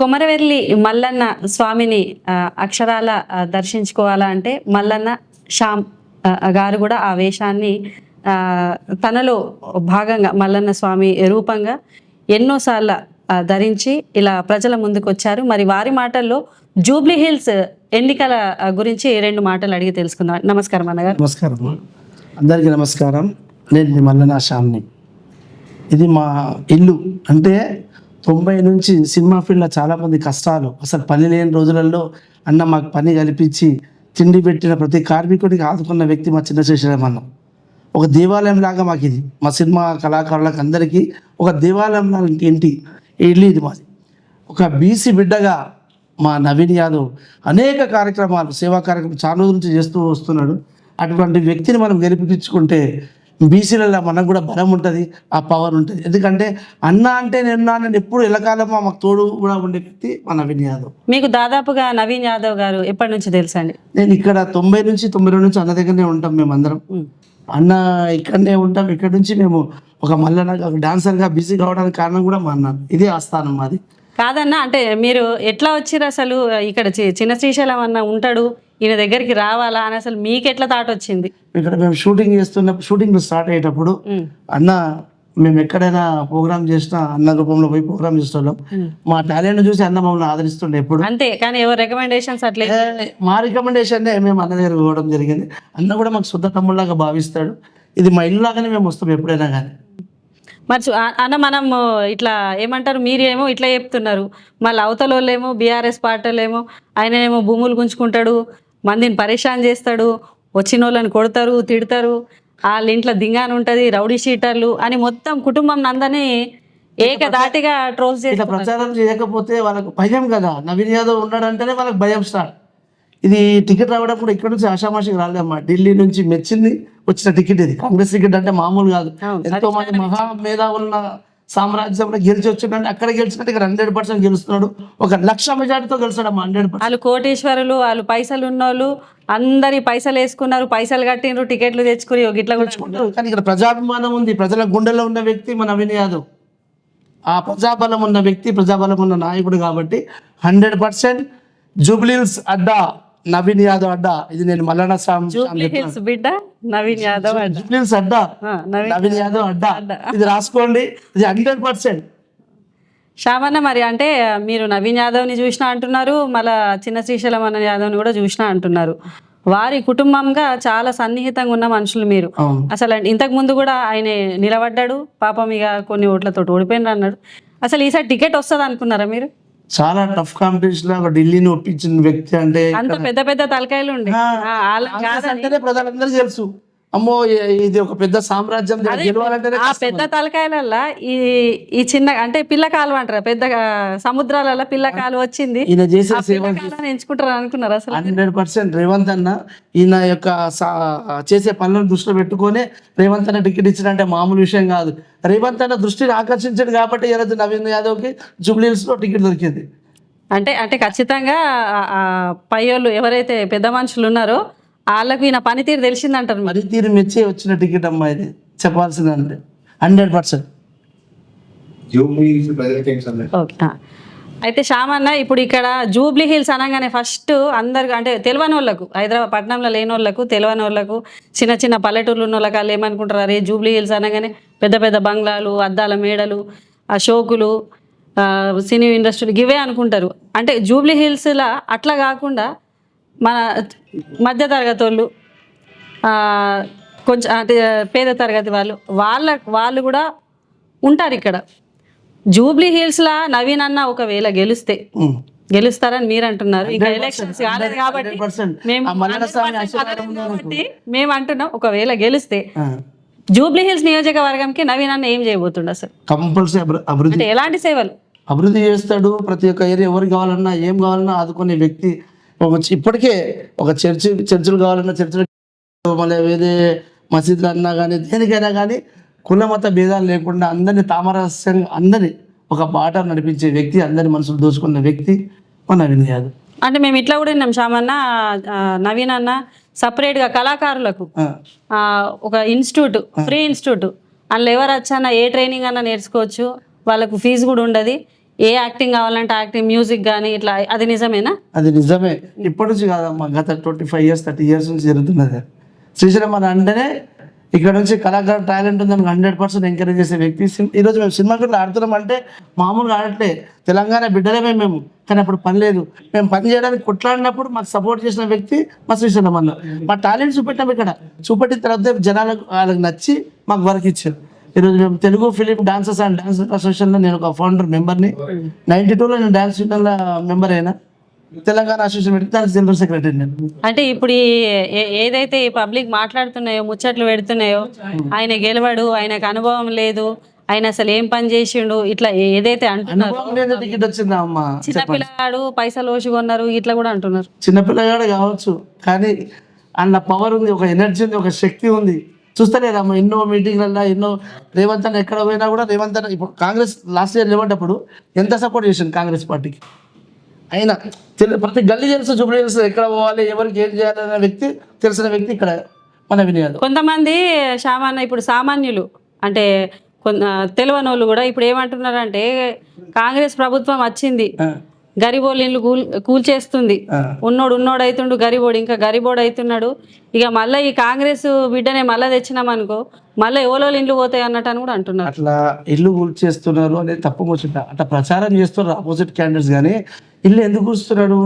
కొమరవెల్లి మల్లన్న స్వామిని అక్షరాల దర్శించుకోవాలంటే దర్శించుకోవాలా అంటే మల్లన్న శ్యామ్ గారు కూడా ఆ వేషాన్ని తనలో భాగంగా మల్లన్న స్వామి రూపంగా ఎన్నోసార్లు ధరించి ఇలా ప్రజల ముందుకు వచ్చారు మరి వారి మాటల్లో జూబ్లీ హిల్స్ ఎన్నికల గురించి రెండు మాటలు అడిగి తెలుసుకుందాం. నమస్కారం అన్నగారు. నమస్కారం. అందరికీ నమస్కారం. నేను మీ మల్లనా శ్యామ్ని. ఇది మా ఇల్లు. అంటే తొంభై నుంచి సినిమా ఫీల్డ్లో చాలామంది కష్టాలు. అసలు పని లేని రోజులలో అన్న మాకు పని కల్పించి తిండి పెట్టిన ప్రతి కార్మికుడికి ఆదుకున్న వ్యక్తి మా చిన్న శ్రీశైలం ఒక దేవాలయం లాగా మాకు ఇది. మా సినిమా కళాకారులకు అందరికీ ఒక దేవాలయం లాగా ఇంటి ఇల్లు ఇది మాది. ఒక బీసీ బిడ్డగా మా నవీన్ యాదవ్ అనేక కార్యక్రమాలు సేవా కార్యక్రమం చాలా రోజుల నుంచి చేస్తూ వస్తున్నాడు. అటువంటి వ్యక్తిని మనం గెలిపించుకుంటే బీసీలలో మనకు కూడా బలం ఉంటుంది ఆ పవర్ ఉంటుంది. ఎందుకంటే అన్న అంటే నేను నేను ఎప్పుడు ఎల్లకాలం మాకు తోడు కూడా ఉండే వ్యక్తి మా నవీన్ యాదవ్. మీకు దాదాపుగా నవీన్ యాదవ్ గారు ఎప్పటి నుంచి తెలుసండి నేను ఇక్కడ తొంభై నుంచి తొంభై రెండు నుంచి అన్న దగ్గరనే ఉంటాం మేము అందరం అన్న ఇక్కడనే ఉంటాం. ఇక్కడ నుంచి మేము ఒక మల్లన ఒక డాన్సర్గా బిజీ కావడానికి కారణం కూడా మా అన్న. ఇదే ఆస్థానం మాది. కాదన్న అంటే మీరు ఎట్లా వచ్చిర్రు అసలు? ఇక్కడ చిన్న శ్రీశైలం అన్న ఉంటాడు. ఈయన దగ్గరికి రావాలా అని అసలు మీకు ఎట్లా తాట వచ్చింది? ఇక్కడ మేము షూటింగ్ చేస్తున్నప్పుడు షూటింగ్ స్టార్ట్ అయ్యేటప్పుడు. అన్న మేము ఎక్కడైనా ప్రోగ్రామ్ చేసినా అన్న రూపంలో పోయి ప్రోగ్రామ్ చేస్తున్నాం మా టాలెంట్ చూసి అన్న మమ్మల్ని ఆదరిస్తుండే ఎప్పుడు. అంతే కానీ ఎవరు రికమెండేషన్స్ అట్లే? మా రికమెండేషన్ మేము అన్న దగ్గర పోవడం జరిగింది. అన్న కూడా మాకు శుద్ధ తమ్ముళ్ళలాగా భావిస్తాడు. ఇది మా ఇల్లు లాగానే మేము వస్తాం ఎప్పుడైనా కానీ. మరి అన్న మనం ఇట్లా ఏమంటారు? మీరేమో ఇట్లా చెప్తున్నారు. మళ్ళీ అవతల వాళ్ళేమో బీఆర్ఎస్ పార్టీలేమో ఆయననేమో భూములు గుంజుకుంటాడు. మందిని పరేషాన్ చేస్తాడు వచ్చిన వాళ్ళని కొడతారు తిడతారు. వాళ్ళ ఇంట్లో దింగాని ఉంటుంది రౌడీ షీటర్లు అని మొత్తం కుటుంబం నందని ఏకదాటిగా ఇట్లా చేస్తారు ప్రచారం చేయకపోతే వాళ్ళకు భయం కదా? నవీన్ యాదవ్ ఉన్నాడంటేనే వాళ్ళకి భయం స్టార్ట్. ఇది టికెట్ రావడం కూడా ఇక్కడ నుంచి ఆషామాషికి రాలేదమ్మా. ఢిల్లీ నుంచి మెచ్చింది వచ్చిన టికెట్ ఇది. కాంగ్రెస్ టికెట్ అంటే మామూలు కాదు. ఎంతో మంది మహా మేధావులున్న సామ్రాజ్యంలో గెలిచి వచ్చిందంటే అక్కడ గెలిచినట్టు ఇక్కడ హండ్రెడ్ పర్సెంట్ గెలుస్తున్నాడు. ఒక లక్ష మెజార్టీతో గెలుస్తాడమ్మా హండ్రెడ్ పర్సెంట్. వాళ్ళు కోటీశ్వరులు వాళ్ళు పైసలు ఉన్నోళ్ళు అందరి పైసలు వేసుకున్నారు పైసలు కట్టిండ్రు టికెట్లు తెచ్చుకుని ఇట్లా కూడా కానీ ఇక్కడ ప్రజాభిమానం ఉంది. ప్రజల గుండెలో ఉన్న వ్యక్తి మన నవీన్ యాదవ్ ఆ ప్రజాబలం ఉన్న వ్యక్తి ప్రజాబలం ఉన్న నాయకుడు కాబట్టి హండ్రెడ్ పర్సెంట్ జూబ్లీల్స్ అడ్డా నవీన్ యాదవ్ అడ్డా. ఇది నేను మల్లన్న స్వామి బిడ్డ నవీన్ యాదవ్ అడ్డ. జూబ్లీల్స్ అడ్డా. ఆ, నవీన్ నవీన్ యాదవ్ అడ్డా. ఇది రాసుకోండి. ఇది హండ్రెడ్ పర్సెంట్. శ్యామన్న మరి అంటే మీరు నవీన్ యాదవ్ని చూసినా అంటున్నారు మళ్ళా చిన్న శ్రీశైలం అన్న యాదవ్ని కూడా చూసినా అంటున్నారు. వారి కుటుంబంగా చాలా సన్నిహితంగా ఉన్న మనుషులు మీరు. అసలు ఇంతకు ముందు కూడా ఆయన నిలబడ్డాడు పాపం ఇక కొన్ని ఓట్లతో ఓడిపోయినారు అన్నాడు అసలు ఈసారి టికెట్ వస్తుంది అనుకున్నారా మీరు? చాలా టఫ్ కాంపిటీషన్లో ఒక ఢిల్లీని ఒప్పించిన వ్యక్తి అంటే అంత పెద్ద పెద్ద తలకాయలు ఉండే. ప్రజలందరూ తెలుసు. అమ్మో ఇది ఒక పెద్ద సామ్రాజ్యం ఆ పెద్ద తలకాయలల్లా ఈ ఈ చిన్న అంటే పిల్ల కాలువ అంటారా? పెద్ద సముద్రాలలో పిల్ల కాలువ వచ్చింది. ఈయన చేసే ఎంచుకుంటారు అనుకున్నారు అసలు? హండ్రెడ్ పర్సెంట్ రేవంత్ అన్న ఈయన యొక్క చేసే పనులను దృష్టిలో పెట్టుకొని రేవంత్ అన్న టికెట్ ఇచ్చినంటే మామూలు విషయం కాదు. రేవంత్ అన్న దృష్టిని ఆకర్షించాడు కాబట్టి ఈరోజు నవీన్ యాదవ్కి జూబ్లీహిల్స్లో టికెట్ దొరికింది. అంటే అంటే ఖచ్చితంగా పై వాళ్ళు ఎవరైతే పెద్ద మనుషులు ఉన్నారో వాళ్ళకు ఈయన పనితీరు తెలిసిందంటారు మరి. మరి తీరు మెచ్చే వచ్చిన టికెట్ అమ్మా ఇది. చెప్పాల్సిందంటే. Hundred percent. ఓకే. అయితే శ్యామన్న ఇప్పుడు ఇక్కడ జూబ్లీ హిల్స్ అనగానే ఫస్ట్ అందరికి అంటే తెలియని వాళ్ళకు హైదరాబాద్ పట్టణంలో లేని వాళ్ళకు తెలియని వాళ్ళకు చిన్న చిన్న పల్లెటూర్లు ఉన్న వాళ్ళకి వాళ్ళు ఏమనుకుంటారు? అరే జూబ్లీ హిల్స్ అనగానే పెద్ద పెద్ద బంగ్లాలు అద్దాల మేడలు ఆ షోకులు ఆ, సినీ ఇండస్ట్రీలు ఇవే అనుకుంటారు. అంటే జూబ్లీ హిల్స్లా అట్లా కాకుండా మన మధ్య తరగతి వాళ్ళు కొంచెం అంటే పేద తరగతి వాళ్ళు వాళ్ళ వాళ్ళు కూడా ఉంటారు ఇక్కడ. జూబ్లీ హిల్స్లా నవీన్ అన్న ఒకవేళ గెలిస్తే గెలుస్తారని మీరు అంటున్నారు. ఇంకా ఎలక్షన్స్ కాలేదు కాబట్టి 100%. మేము ఆ మల్లన్న స్వామి 100% ఆశీర్వాదం పదవి కాబట్టి మేము అంటున్నాం ఒకవేళ గెలిస్తే. జూబ్లీ హిల్స్ నియోజకవర్గంకి నవీన్ అన్న ఏం చేయబోతుండ కంపల్సరీ అభివృద్ధి ఎలాంటి సేవలు? అభివృద్ధి చేస్తాడు ప్రతి ఒక్క ఏరియా ఎవరికి కావాలన్నా ఏం కావాలన్నా ఆదుకునే వ్యక్తి ఒక ఇప్పటికే ఒక చర్చి చర్చిలు కావాలన్నా చర్చిలు మళ్ళీ ఏదే మసీదులు అన్నా కానీ దేనికైనా కానీ కుల మత భేదాలు లేకుండా అందరినీ తామరస్యంగా అందరినీ ఒక బాట నడిపించే వ్యక్తి అందరి మనసులు దోచుకున్న వ్యక్తి మన నవీన్ యాదవ్. అంటే మేము ఇట్లా కూడా విన్నాం శ్యామన్న నవీన్ అన్న సపరేట్గా కళాకారులకు ఒక ఇన్స్టిట్యూట్ ఫ్రీ ఇన్స్టిట్యూట్. అందులో ఎవరు వచ్చానా ఏ ట్రైనింగ్ అన్నా నేర్చుకోవచ్చు వాళ్ళకు ఫీజు కూడా ఉండదు. ఏ యాక్టింగ్ కావాలంటే యాక్టింగ్ మ్యూజిక్ కానీ ఇట్లా అది నిజమేనా? అది నిజమే. ఇప్పటి నుంచి కాదమ్మా గత twenty five years thirty years నుంచి జరుగుతున్నది శ్రీశైలం అని అంటేనే ఇక్కడ నుంచి కళాకారు టాలెంట్ ఉందని హండ్రెడ్ పర్సెంట్ ఎంకరేజ్ చేసే వ్యక్తి. ఈరోజు మేము సినిమా కూడా ఆడుతున్నాం అంటే మామూలుగా ఆడట్లే. తెలంగాణ బిడ్డలమే మేము కానీ అప్పుడు పని లేదు. మేము పని చేయడానికి కొట్లాడినప్పుడు మాకు సపోర్ట్ చేసిన వ్యక్తి మా శ్రీశైలం అన్న. మా టాలెంట్ చూపెట్టాం ఇక్కడ. చూపెట్టిన తర్వాత జనాలకు వాళ్ళకి నచ్చి మాకు వర్క్ ఇచ్చారు. ఈరోజు మేము Telugu film dancers and dance అసోసియేషన్లో నేను ఒక ఫౌండర్ మెంబర్ని నైన్టీ టూలో నేను డాన్స్ యూనియన్లో మెంబర్ అయినా. తెలంగాణ అసోసియేషన్ పెట్టి దానికి జనరల్ సెక్రటరీ నేను. అంటే ఇప్పుడు ఈ ఏదైతే ఈ పబ్లిక్ మాట్లాడుతున్నాయో ముచ్చట్లు పెడుతున్నాయో ఆయన గెలవడు ఆయనకు అనుభవం లేదు ఆయన అసలు ఏం పని చేసిండు ఇట్లా ఏ- ఏదైతే అంటున్నారు. అనుభవం లేని టికెట్ వచ్చిందా అమ్మ? చిన్నపిల్లగాడు పైసలు ఓసి కొన్నారు ఇట్లా కూడా అంటున్నారు. చిన్నపిల్లగాడు కావచ్చు కానీ అన్న పవర్ ఉంది ఒక ఎనర్జీ ఉంది ఒక శక్తి ఉంది. చూస్తలేదమ్మా. ఎన్నో మీటింగ్లలో ఎన్నో రేవంత్ అన్న ఎక్కడ పోయినా కూడా రేవంత్ అన్న ఇప్పుడు కాంగ్రెస్ లాస్ట్ ఇయర్ లేవన్నప్పుడు ఎంత సపోర్ట్ చేసింది కాంగ్రెస్ పార్టీకి? అయినా తెలు- ప్రతి గల్లీ తెలుసు జుబ్లీ తెలుసు ఎక్కడ పోవాలి ఎవరికి ఏం చేయాలనే వ్యక్తి తెలిసిన వ్యక్తి ఇక్కడ మన వినియాదు కొంతమంది సామాన్య ఇప్పుడు సామాన్యులు. అంటే కొంత తెలియని వాళ్ళు కూడా ఇప్పుడు ఏమంటున్నారంటే కాంగ్రెస్ ప్రభుత్వం వచ్చింది. గరిబోళ్ళు ఇల్లు కూల్ కూల్చేస్తుంది. ఉన్నోడు ఉన్నోడు అవుతుండు గరిబోడు ఇంకా గరిబోడు అవుతున్నాడు ఇక మళ్ళీ ఈ కాంగ్రెస్ బిడ్డనే మళ్ళీ తెచ్చినామనుకో మళ్ళీ ఎవరో ఇండ్లు పోతాయి అన్నట్టు అని కూడా అంటున్నారు. అట్లా ఇల్లు కూల్చేస్తున్నారు అనేది తప్పు ముచ్చట అట్లా ప్రచారం చేస్తున్నారు ఆపోజిట్ క్యాండిడేట్స్ కానీ ఇల్లు ఎందుకు కూలుస్తున్నాడు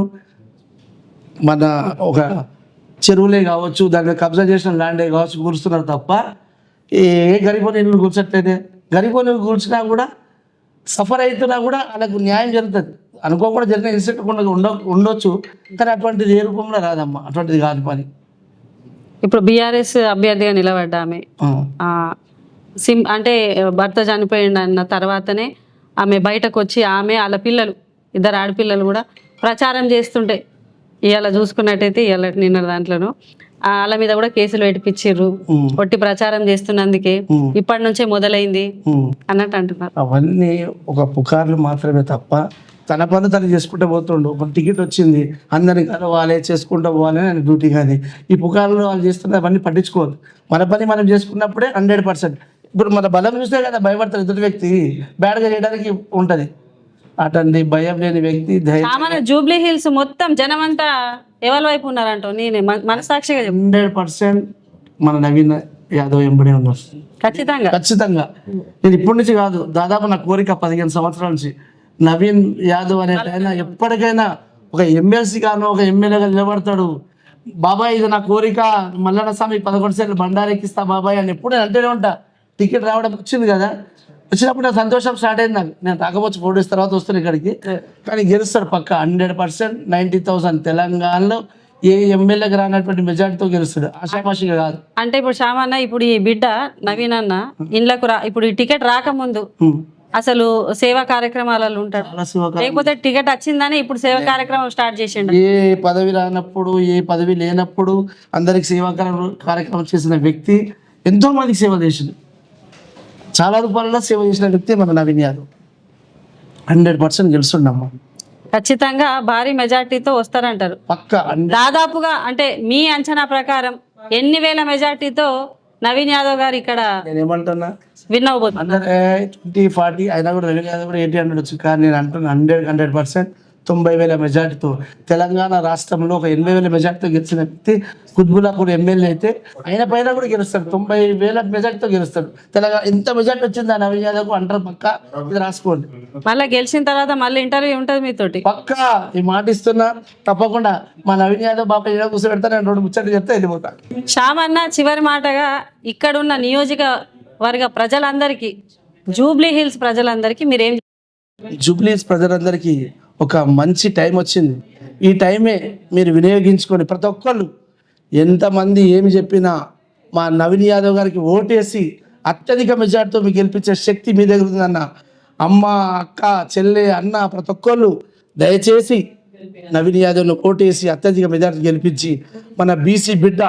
మన ఒక చెరువులే కావచ్చు దాని మీద కబ్జా చేసిన ల్యాండే కావచ్చు కూలుస్తున్నారు తప్ప ఏ గరిబోని ఇల్లు కూల్చట్లేదే? గరిబోని కూల్చినా కూడా సఫర్ అవుతున్నా కూడా వాళ్ళకు న్యాయం జరుగుతుంది. అనుకోకుండా జరిగిన ఇన్సిడెంట్ కూడా ఉండ ఉండొచ్చు. కానీ అటువంటిది ఏ రూపంలో రాదమ్మా. అటువంటిది కాదు పని. ఇప్పుడు బీఆర్ఎస్ అభ్యర్థిగా నిలబడ్డా ఆమె. సిమ్ అంటే భర్త చనిపోయిండు అన్న తర్వాతనే ఆమె బయటకు వచ్చి ఆమె వాళ్ళ పిల్లలు ఇద్దరు ఆడపిల్లలు కూడా ప్రచారం చేస్తుంటే ఇవాళ చూసుకున్నట్టయితే ఇవాళ నిన్న దాంట్లోనూ. వాళ్ళ మీద కూడా కేసులు పెట్టిపిచ్చిర్రు. ఉమ్. ఒట్టి ప్రచారం చేస్తున్నందుకే. ఇప్పటి నుంచే మొదలైంది. అన్నట్టు అంటున్నారు. అవన్నీ ఒక పుకార్లు మాత్రమే తప్ప తన పని తను చేసుకుంటూ పోతుండు. ఒక టికెట్ వచ్చింది అందరిని కలవాలి చేసుకుంటూ పోవాలి అని డ్యూటీ కానీ. ఈ పుకార్లు వాళ్ళు చేస్తున్న అవన్నీ పట్టించుకోవద్దు. మన పని మనం చేసుకున్నప్పుడే హండ్రెడ్ పర్సెంట్. ఇప్పుడు మన బలం చూస్తే కదా భయపడతారు ఎదుటి వ్యక్తి. బ్యాడ్గా చేయడానికి ఉంటుంది. అటండి భయం లేని వ్యక్తి ధైర్యం సామాన్య జూబ్లీ హిల్స్ మొత్తం జనం అంతా ఎవరి వైపు ఉన్నారంటో నేనే మన- మనసాక్షిగా హండ్రెడ్ పర్సెంట్ మన నవీన్ యాదవ్ ఎంబడే ఉన్నారు. ఖచ్చితంగా. ఖచ్చితంగా. నేను ఇప్పటి నుంచి కాదు దాదాపు నా కోరిక పదిహేను సంవత్సరాల నుంచి. నవీన్ యాదవ్ అనే ఆయన ఎప్పటికైనా ఒక ఎమ్మెల్సీ గాను ఒక ఎమ్మెల్యేగా నిలబడతాడు. బాబాయ్ ఇది నా కోరిక. మల్లన్న స్వామి పదకొండు సార్లు బండారెక్కిస్తా బాబాయ్ అని ఎప్పుడు అంటేనే ఉంటా. టికెట్ రావడం వచ్చింది కదా. వచ్చినప్పుడు నాకు సంతోషం స్టార్ట్ అయింది నాకు. నేను రాకపోవచ్చు ఫోర్ డేస్ తర్వాత వస్తాను ఇక్కడికి. కానీ గెలుస్తాడు పక్క హండ్రెడ్ పర్సెంట్ నైంటీ థౌసండ్ తెలంగాణలో ఏ ఎమ్మెల్యేకి రానటువంటి మెజార్టీతో గెలుస్తాడు. ఆశామాషిగా కాదు. అంటే ఇప్పుడు సామాన్య ఇప్పుడు ఈ బిడ్డ నవీన్ అన్న ఇండ్లకు రా ఇప్పుడు ఈ టికెట్ రాకముందు. అసలు సేవా కార్యక్రమాలలో ఉంటాడు. లేకపోతే టికెట్ వచ్చిందని ఇప్పుడు సేవా కార్యక్రమం స్టార్ట్ చేసిండు. ఏ పదవి రానప్పుడు ఏ పదవి లేనప్పుడు అందరికి సేవా కార్య- కార్యక్రమం చేసిన వ్యక్తి ఎంతో మందికి సేవ చేసింది చాలా రూపాయలలో సేవ చేసిన వ్యక్తి మన నవీన్ యాదవ్. హండ్రెడ్ పర్సెంట్ గెలుస్తుండమ్మా. ఖచ్చితంగా భారీ మెజార్టీతో వస్తారంటారు. పక్క దాదాపుగా అంటే మీ అంచనా ప్రకారం ఎన్ని వేల మెజార్టీతో నవీన్ యాదవ్ గారు ఇక్కడ నేను ఏమంటున్నా విన్ అవ్వబోతున్నారు? అందరు ట్వంటీ ఫార్టీ అయినా కూడా నవీన్ యాదవ్ కూడా ఎయిటీ హండ్రెడ్ వచ్చు కానీ నేను అంటున్నా హండ్రెడ్ హండ్రెడ్ పర్సెంట్ తొంభై వేల మెజార్టీతో తెలంగాణ రాష్ట్రంలో ఒక ఎనభై వేల మెజార్టీతో గెలిచిన వ్యక్తి కుత్బులాపూర్ ఎమ్మెల్యే అయితే ఆయన పైన కూడా గెలుస్తాడు. తొంభై వేల మెజార్టీతో గెలుస్తాడు. తెలంగాణ ఎంత మెజార్టీ వచ్చింది ఆ నవీన్ యాదవ్ అంటారు పక్క ఇది రాసుకోండి. మళ్ళీ గెలిచిన తర్వాత మళ్ళీ ఇంటర్వ్యూ ఉంటుంది మీతోటి. పక్క ఈ మాట ఇస్తున్నా. తప్పకుండా మా నవీన్ యాదవ్ బాప ఏదో కూర్చోబెడతా నేను రెండు ముచ్చట్లు చెప్తే వెళ్ళిపోతా. శ్యామన్న చివరి మాటగా ఇక్కడున్న నియోజకవర్గ ప్రజలందరికీ జూబ్లీ హిల్స్ ప్రజలందరికీ మీరేం జూబ్లీస్ ప్రజలందరికీ ఒక మంచి టైం వచ్చింది. ఈ టైమే మీరు వినియోగించుకొని ప్రతి ఒక్కళ్ళు ఎంతమంది ఏమి చెప్పినా మా నవీన్ యాదవ్ గారికి ఓటేసి అత్యధిక మెజార్టీతో మీకు గెలిపించే శక్తి మీ దగ్గర ఉందన్న అమ్మ అక్క చెల్లె అన్న ప్రతి ఒక్కళ్ళు దయచేసి నవీన్ యాదవ్ను ఓటేసి అత్యధిక మెజార్టీ గెలిపించి మన బీసీ బిడ్డ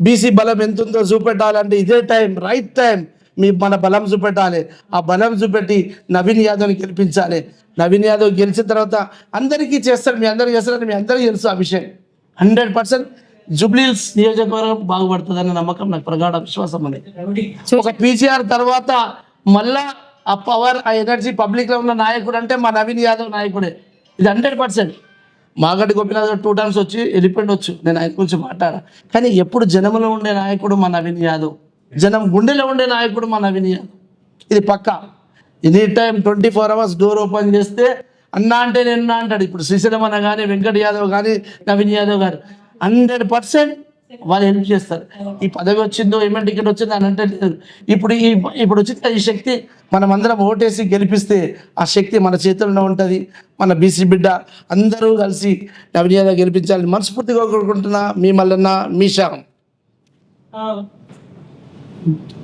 బీసీ బలం ఎంతుందో చూపెట్టాలంటే ఇదే టైం రైట్ టైం. మీ మన బలం చూపెట్టాలి. ఆ బలం చూపెట్టి నవీన్ యాదవ్ని గెలిపించాలి. నవీన్ యాదవ్ గెలిచిన తర్వాత అందరికీ చేస్తారు మీ అందరూ చేస్తారని మీ అందరికీ తెలుసు ఆ విషయం. హండ్రెడ్ పర్సెంట్ జుబ్లీల్స్ నియోజకవర్గం బాగుపడుతుందన్న నమ్మకం నాకు ప్రగాఢ విశ్వాసం ఉంది. ఒక పీజీఆర్ తర్వాత మళ్ళా ఆ పవర్ ఆ ఎనర్జీ పబ్లిక్లో ఉన్న నాయకుడు అంటే మా నవీన్ యాదవ్ నాయకుడే. ఇది హండ్రెడ్ పర్సెంట్. మాగడ్డి గోపినాథ్ టూ టైమ్స్ వచ్చి వెళ్ళిపోయిండొచ్చు నేను ఆయన గురించి మాట్లాడా కానీ ఎప్పుడు జనములో ఉండే నాయకుడు మా నవీన్ యాదవ్. జనం గుండెలో ఉండే నాయకుడు మా నవీన్ ఇది పక్క. Any time twenty four hours door open చేస్తే అన్నా అంటే నిన్న అంటాడు. ఇప్పుడు శ్రీశైలం అన్న కానీ వెంకట్ యాదవ్ కానీ నవీన్ యాదవ్ గారు. హండ్రెడ్ పర్సెంట్ వాళ్ళు హెల్ప్ చేస్తారు. ఈ పదవి వచ్చిందో ఏమైనా టికెట్ వచ్చిందో అని అంటే లేదు. ఇప్పుడు ఈ ఇప్పుడు వచ్చిన ఈ శక్తి మనం అందరం ఓటేసి గెలిపిస్తే ఆ శక్తి మన చేతుల్లో ఉంటుంది. మన బీసీ బిడ్డ అందరూ కలిసి నవీన్ యాదవ్ గెలిపించాలని మనస్ఫూర్తిగా కోరుకుంటున్నా మీ మల్లన్న మీ శ్యామ్. Mm-hmm.